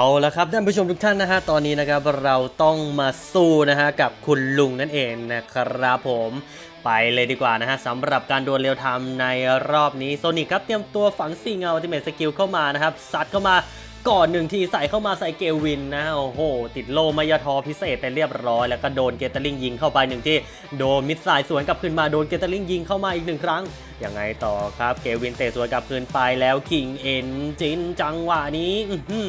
เอาละครับท่านผู้ชมทุกท่านนะฮะตอนนี้นะครับเราต้องมาสู้นะฮะกับคุณลุงนั่นเองนะครับผมไปเลยดีกว่านะฮะสำหรับการดวลเรียวไทม์ในรอบนี้โซนิกครับเตรียมตัวฝังสี่เงาที่เมสกิลเข้ามานะครับซัดเข้ามาก่อนหนึ่งทีใส่เข้ามาใส่เกวินนะโอ้โห ติดโลมายาทอพิเศษไปเรียบร้อย แล้วก็โดนเกตเตอร์ลิงยิงเข้าไปหนึ่งที่โดนมิสไซล์สวนกลับคืนมาโดนเกตเตอร์ลิงยิงเข้ามาอีกหนึ่งครั้งยังไงต่อครับเกวินเตะสวนกลับคืนไปแล้วคิงเอ็นจินจังหวะนี้อื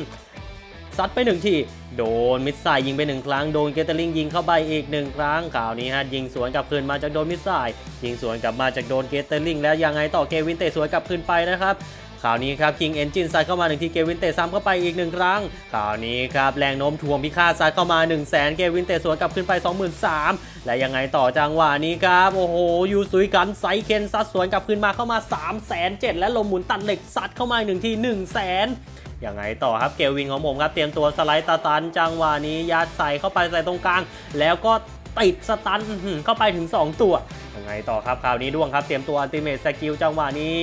ซัดไปหนึ่งทีโดนมิสไซล์ยิงไปหนึ่งครั้งโดนเกตเตอร์ลิงยิงเข้าไปอีกหนึ่งครั้งข่าวนี้ฮะยิงสวนกลับคืนมาจากโดนมิสไซล์ยิงสวนกลับมาจากโดนเกตเตอร์ลิงแล้วยังไงต่อเกวินเตะสวนกลับคืนไปนะครับข่าวนี้ครับคิงเอนจินซัดเข้ามาหนึ่งทีเกวินเตะซ้ำเข้าไปอีกหนึ่งครั้งข่าวนี้ครับแรงโน้มถ่วงพิฆาตซัดเข้ามา1 0 0 0 0แสนเกวินเตะสวนกลับขึ้นไป 23,000และยังไงต่อจังหวะนี้ครับโอ้โหยูซุยกันไซเคนซัดสวนกลับขึ้นมาเข้ามา3 7 0 0 0และลมหมุนตัดเหล็กซัดเข้ามาหนึ่งที1 0 0 0 0แสน ยังไงต่อครับเกลวินของผมครับเตรียมตัวสไลด์ตาตันจังหวะนี้ยัดใส่เข้าไปใส่ตรงกลาง แล้วก็ติดสตันเข้าไปถึง 2 ตัวยังไงต่อครับคราวนี้ดวงครับเตรียมตัวอัลติเมทสกิลจังหวะนี้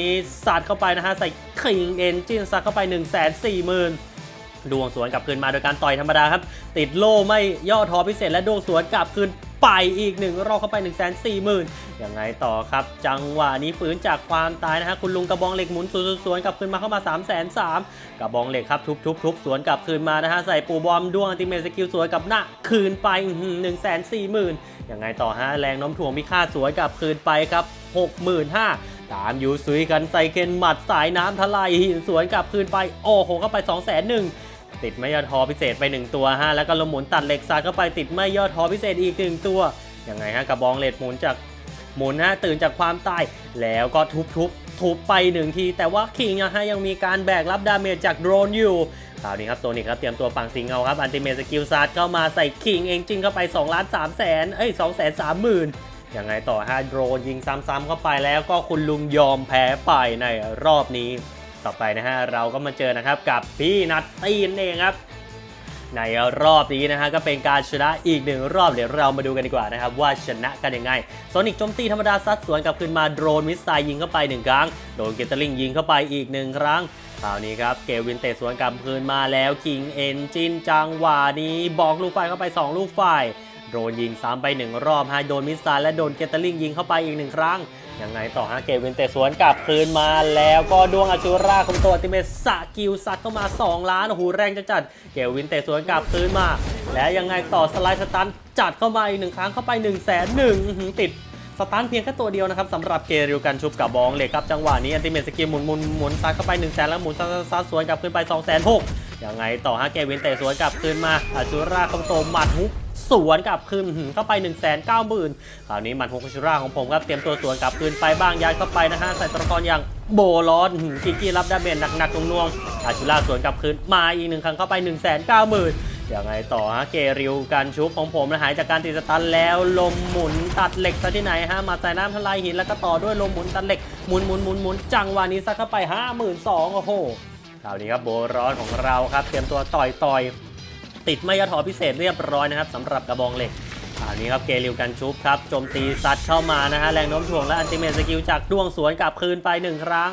สัดเข้าไปนะฮะใส่คิงเอนจินซัดเข้าไป 1 4 0 0 0 0ดวงสวนกลับคืนมาโดยการต่อยธรรมดาครับ ติดโล่ไม่ย่อท้อพิเศษและดวงสวนกลับคืน ไปอีกหนึ่งรอบเข้าไป 1 4 0 0 0 0ยังไงต่อครับ จังหวะนี้ฝืนจากความตายนะฮะคุณลุงกระบองเหล็กหมุนสวนสวนกลับคืนมาเข้ามา3 3 0 0 0กระบองเหล็กครับทุบทุบทุบสวนกลับคืนมานะฮะใส่ปูบอมดวงอัติเมสกิลสวนกับหน้าคืนไปหนึ่งแสนสี่หมื่นยังไงต่อฮะแรงน้มถ่วงมีค่าสวนกลับคืนไปครับ65,000ตามยูซุยกันใส่เคนหมัดสายน้ำทลายหินสวนกลับคืนไป โอ้โหเข้าไป2 0 0 0 0 0 ติดไม่ยอดทอพิเศษไป 1 ตัวฮะแล้วก็ลมหมุนตัดเหล็กซาเข้าไปติดไม่ยอดทอพิเศษอีก1ตัวยังไงฮะกระบองเหล็กหมุนจากหมุนฮะตื่นจากความตายแล้วก็ทุบทุบทุบไปหนึ่งที แต่ว่าคิงอะฮะยังมีการแบกรับดาเมจจากโดรนอยู่คราวนี้ครับโซนิกครับเตรียมตัวฝั่งสิงเงาครับอันติเมสกิลซาดเข้ามาใส่คิงเองจริงเข้าไป2ล้าน3แสนเอ้ย2แสนสามหมื่นยังไงต่อฮะโดรนยิงซ้ำๆเข้าไปแล้วก็คุณลุงยอมแพ้ไปในรอบนี้ ต่อไปนะฮะเราก็มาเจอนะครับกับพี่นัตตีนเองครับ ในรอบนี้นะฮะก็เป็นการชนะอีกหนึ่งรอบเดี๋ยวเรามาดูกันดีกว่านะครับว่าชนะกันยังไงโซนิกโจมตีธรรมดาซัดสวนกลับคืนมาโดรนมิสไซล์ยิงเข้าไปหนึ่งครั้งโดนเกตเตอร์ลิงยิงเข้าไปอีกหนึ่งครั้งคราวนี้ครับเกวินเตะสวนกลับคืนมาแล้วคิงเอนจินจังหวะนี้บอกลูกไฟเข้าไป 2 ลูกไฟ โดนยิงซ้ำไปหนึ่งรอบฮะโดนมิสซล์และโดนเกตเตอร์ลิงยิงเข้าไปอีกหนึ่งครั้ง ยังไงต่อฮะเกวินเตะสวนกลับคืนมาแล้วก็ดวงอาชูราของตัวติเมสสกิลซัดเข้ามา 2 ล้านโอ้โหแรงจัดจัดเกวินเตะสวนกลับคืนมา แล้วยังไงต่อสไลด์สตันจัดเข้ามาอีกหนึ่งครั้งเข้าไป1นึ่งแสนหนึ่งติดสตันเพียงแค่ตัวเดียวนะครับสำหรับเกริวกันชุบกับบองเหล็กครับจังหวะนี้อันติเมทสกิลหมุนหมุนหมุนซัดเข้าไป1นึ่งแสนแล้วหมุนซัดซัดสวนกลับคืนไป2องแสนหกยังไงต่อฮะเกวินเตะสวนกลับคืนมาอาชูราของโตหมัดฮุก สวนกลับคืนเข้าไป 1 9 0 0 0 0คราวนี้มันฮกชิราของผมครับเตรียมตัวสวนกลับคืนไปบ้างยัดเข้าไปนะฮะใส่ตัวละครอย่างโบลอนกิกี้รับดาเมจหนักๆน่วงๆอาชิราสวนกลับคืนมาอีกหนึ่งครั้งเข้าไป 1 9 0 0 0 0ยังไงต่อฮะเกริวการชุบของผมนะหายจากการติดสตันแล้วลมหมุนตัดเหล็กซะที่ไหนฮะมาใส่น้ำทลายหินแล้วก็ต่อด้วยลมหมุนตัดเหล็กหมุนหมุนหมุนหมุนจังหวะนี้ซัดเข้าไป 52,000โอ้โหคราวนี้ครับโบร้อนของเราครับ เตรียมตัวต่อยต่อย ติดไม่ยอดถอพิเศษเรียบร้อยนะครับสำหรับกระบองเหล็กคราวนี้ครับเกลิวกันชุบครับโจมตีซัดเข้ามานะฮะแรงโน้มถ่วงและอันติเมทสกิลจากดวงสวนกลับคืนไปหนึ่งครั้ง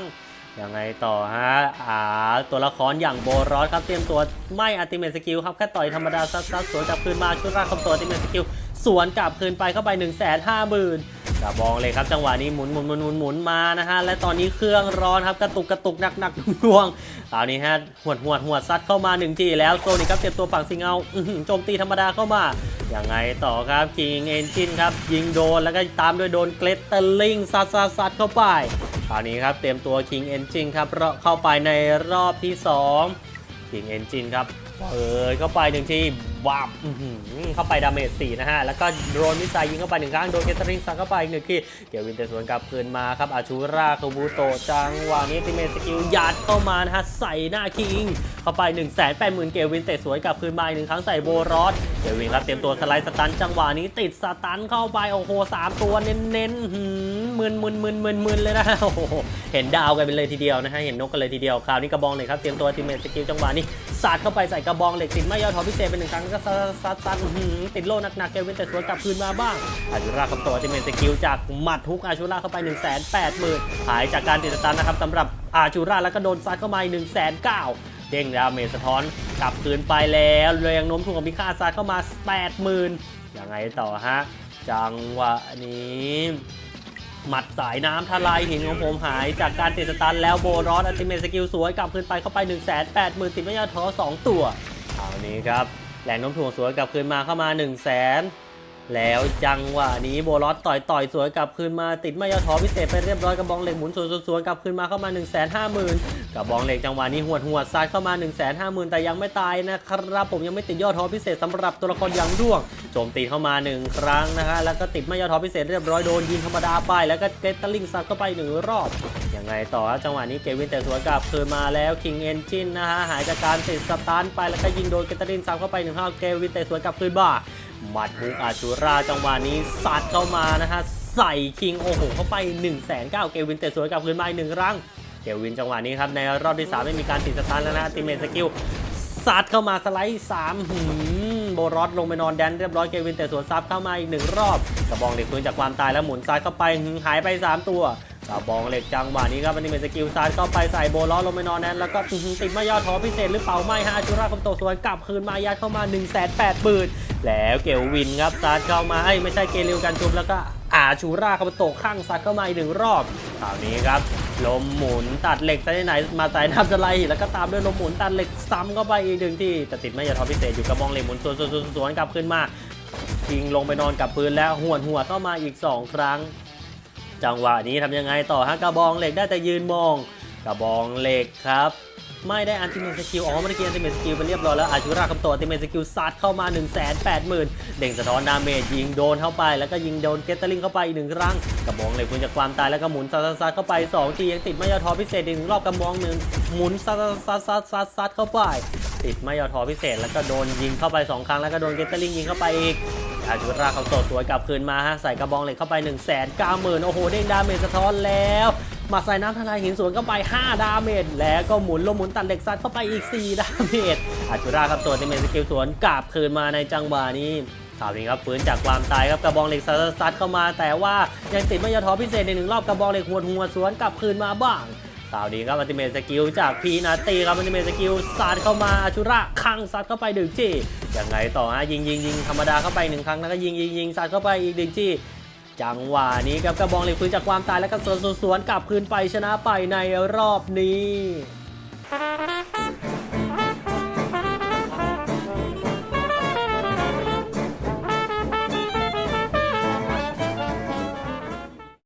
ยังไงต่อฮะอ่าตัวละครอย่างโบรอสครับเตรียมตัวไม่อัติเมทสกิลครับแค่ต่อยธรรมดาซัดซัดสวนกลับคืนมาชุดรากคำตัวอัติเมทสกิลสวนกลับคืนไปเข้าไป1นึ่งแสนห้าหมื่น ระบองเลยครับจังหวะนี้หมุนหมุนหมุนหมุนหมุนมานะฮะและตอนนี้เครื่องร้อนครับกระตุกกระตุกหนักหนักหน่วงคราวนี้ฮะหวดหวดหวดซัดเข้ามา1นึ่งทีแล้วโซนิกครับเตรียมตัวฝั่งซิงเอาโจมตีธรรมดาเข้ามายังไงต่อครับคิงเอนจินครับยิงโดนแล้วก็ตามด้วยโดนเกรตเตอร์ลิงซัดซัดซัดเข้าไปคราวนี้ครับเตรียมตัว King Engine ครับเข้าไปในรอบที่2 King Engine ครับเปิดเข้าไปหนึ่งที วามเข้าไปดาเมจ4นะฮะ แล้วก็โดนมิสไซยิงเข้าไปหนึ่งครั้ง โดนเกตริงซัดเข้าไปอีกหนึ่งทีเกียววินเตอร์สวนกลับคืนมาครับอาชูราคาบูโตจังหวะนี้ติเมสกิลยัดเข้ามานะฮะ ใส่หน้าคิง เข้าไป 1 8 0 0 0 0 เกวินเตะสวนกลับคืนมาอีกหนึ่งครั้งใส่โบรอสเกวินครับเตรียมตัวสไลด์สตันจังหวะนี้ติดสตันเข้าไปโอ้โหสามตัวเน้นๆหืมมึนมึนมึนมึนมึนเลยนะโอ้โหเห็นดาวกันไปเลยทีเดียวนะฮะเห็นนกกันเลยทีเดียวคราวนี้กระบองเหล็กครับเตรียมตัวติเมสกิลจังหวะนี้สาดเข้าไปใส่กระบองเหล็กติดไม่ยอดทอพิเศษเป็นหนึ่งครั้งก็ซัดซัดซัดหืมติดโล่หนักๆเกวินเตะสวนกลับคืนมาบ้างอาชูราครับตัวติเมสกิลจากหมัดทุกอาชูราเข้าไป 1 8 0 0 0 0หายจากการติดสตันนะครับสำหรับอาชูราแล้วก็โดนซัดเข้ามาอีก1 9 0 0 0 0 เด้งดาเมจสะท้อนกลับคืนไปแล้วแรงโน้มถ่วงของพิฆาตซาดเข้ามา80,000ยังไงต่อฮะ จังหวะนี้หมัดสายน้ำทลายหินของผมหายจากการติดสตันแล้วโบรอสอัลติเมทสกิลสวยกลับคืนไปเข้าไป 1 8 0 0 0 0ติดไม่ยาท้อ2 ตัวเอานี้ครับแรงโน้มถ่วงสวยกลับคืนมาเข้ามา 1 0 0 0 0แสน แล้วจังหวะนี้โบรอสต่อยต่อยสวยกลับคืนมาติดไม่ยาท้อพิเศษไปเรียบร้อยกระบองเหล็กหมุนสวนสวนกลับคืนมาเข้ามา 1 5 0 0 0 0กระบองเหล็กจังหวะนี้หวดหวดซัดเข้ามา 1 5 0 0 0 0 แต่ยังไม่ตายนะครับผมยังไม่ติดยอดท้อพิเศษสำหรับตัวละครยังด้วงโจมตีเข้ามา 1 ครั้งนะฮะแล้วก็ติดไม่ยอดท้อพิเศษเรียบร้อยโดนยิงธรรมดาไปแล้วก็เกตตลิงซัดเข้าไปหนึ่งรอบยังไงต่อจังหวะนี้เกวินแต่สวนกลับคืนมาแล้วคิงเอนจินนะฮะหายจากการติดสตาร์ไปแล้วก็ยิงโดนเกตตลิงซัดเข้าไปหนึ่งห้าเกวินแต่สวนกลับคืนบ้า มัดฮุกอาชูราจังหวะนี้ซัดเข้ามานะฮะใส่คิงโอ้โหเข้าไป1นึ่งแสนเก้าเกวินแต่สวนกลับคืนมาอีกหนึ่งครั้งเกวินจังหวะนี้ครับในรอบที่3ไม่มีการติดสตาร์ทแล้วนะติเมนสกิลซัดเข้ามาสไลด์สามหืมโบรอสลงไปนอนแดนเรียบร้อยเกวินแต่สวนซับเข้ามาอีกหนึ่งรอบ กระบองเหล็กฟื้นจากความตายแล้วหมุนซัดเข้าไปหืมหายไป 3 ตัว กระบองเหล็กจังหวะนี้ครับอันนี้เป็นสกิลซัดเข้าไปใส่โบรอลงไปนอนแดนแล้วก็ติดไม่ยอดท้อพิเศษหรือเปล่าไม่ฮะอาชูราคมโตสวนกลับคืนมายัดเข้ามา 1 8 0 0 0 0ปืนแล้วเกลวินครับซัดเข้ามาไอ้ไม่ใช่เกลิวกันจุมแล้วก็อาชูราคอมโตข้างซัดเข้ามาอีกหนึ่งรอบคราวนี้ครับลมหมุนตัดเหล็กซะที่ไหนมาสายน้ำจะไหลแล้วก็ตามด้วยลมหมุนตัดเหล็กซ้ำเข้าไปอีกหนึ่งที่แต่ติดไม่ยาทอพิเศษอยู่กระบองเหล็กหมุนสวนสวนสวนสวนกลับขึ้นมาทิ้งลงไปนอนกับพื้นแล้วหวนหัวเข้ามาอีก 2 ครั้ง จังหวะนี้ทำยังไงต่อฮะกระบองเหล็กได้แต่ยืนมอง กระบองเหล็กครับ ไม่ได้อันติเมสกิลอ๋อไม่ได้กินอันติเมสกิลไปเรียบร้อยแล้วอาชูราคำตัวอันติเมสกิลซัดเข้ามา 1 8 0 0 0 0 เด้งสะท้อนดาเมจยิงโดนเข้าไป แล้วก็ยิงโดนเกตเตอร์ลิงเข้าไปอีกหนึ่งครั้งกระบองเหล็กฟื้นจากความตายแล้วก็หมุนซัดซัดเข้าไป2ทียังติดไม่ยอทอพิเศษอีกหนึ่งรอบกระบองหนึ่งหมุนซัดซัดซัดซัดซัดเข้าไป ติดไม่ยอทอพิเศษ แล้วก็โดนยิงเข้าไป 2 ครั้งแล้วก็โดนเกตเตอร์ลิงยิงเข้าไปอีกอาชุราเขาโตสวยกลับคืนมาฮะใส่กระบองเหล็กเข้าไป1 9 0 0 0 0โอ้โหเด้งดาเมจสะท้อนแล้วมาใส่น้ำทลายหินสวนเข้าไป 5 ดาเมจแล้วก็หมุนลมหมุนตัดเหล็กซัดเข้าไปอีก 4 ดาเมจอาชุราครับตัวที่เมนสกิลสวนกลับคืนมาในจังหวะนี้คราวนี้ครับฟื้นจากความตายครับกระบองเหล็กซัดซัดเข้ามา แต่ว่ายังติดไม่ยอท้อพิเศษในหนึ่งรอบกระบองเหล็กหัวหัวสวนกลับคืนมาบ้าง คราวนี้ครับอัลติเมทสกิลจากพีนาตีครับอัลติเมทสกิลซัดเข้ามาอาชุระคังสัดเข้าไปดึงจี้ยังไงต่อฮะยิงยิงยิงธรรมดาเข้าไปหนึ่งครั้งแล้วก็ยิงยิงยิงสัดเข้าไปอีกดึงจี้จังหวะนี้ครับกระบองเหล็กฟื้นจากความตายแล้วก็สวนสวนสวนกลับคืนไปชนะไปในรอบนี้